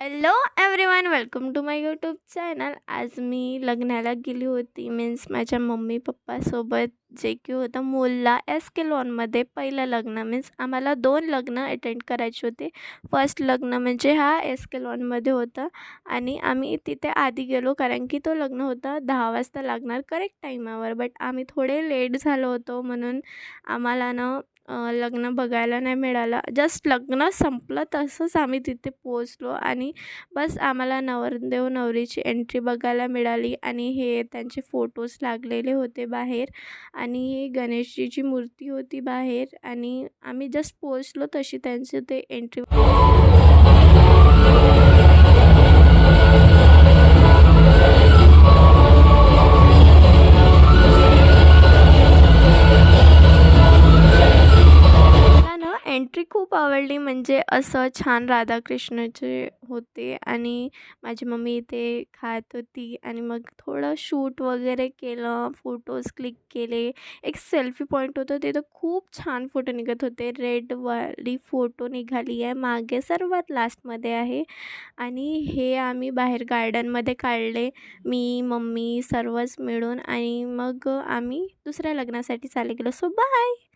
Hello everyone welcome to my YouTube channel आज मी लग्नाला गेली होती. मीन्स माझ्या मम्मी पप्पासोबत जे की होतं मूलला एस के लॉनमध्ये पहिलं लग्न. मीन्स आम्हाला दोन लग्न अटेंड करायचे होते. फर्स्ट लग्न म्हणजे हा एस के लॉनमध्ये होतं. आणि आम्ही तिथे आधी गेलो कारण की तो लग्न होता दहा वाजता लागणार करेक्ट टाईमावर बट आम्ही थोडे लेट झालो होतो म्हणून आम्हाला ना लग्न बघायला नाही मिळालं. जस्ट लग्न संपलं तसंच आम्ही तिथे पोचलो आणि बस आम्हाला नवरदेव नवरीची एंट्री बघायला मिळाली आणि हे त्यांचे फोटोज लागलेले होते बाहेर आणि ही गणेशजीची मूर्ती होती बाहेर आणि आम्ही जस्ट पोचलो तशी त्यांचे ते एंट्री एंट्री खूप आवडली. म्हणजे असं छान राधाकृष्णाचे होते आणि माझी मम्मी इथे खात होती आणि मग थोडं शूट वगैरे केलं फोटोज क्लिक केले. एक सेल्फी पॉईंट होतं. तिथं खूप छान फोटो निघत होते. रेडवाली फोटो निघाली आहे. मागे सर्वात लास्टमध्ये आहे. आणि हे आम्ही बाहेर गार्डनमध्ये काढले. मी मम्मी सर्वच मिळून आणि मग आम्ही दुसऱ्या लग्नासाठी चालले गेलो. So bye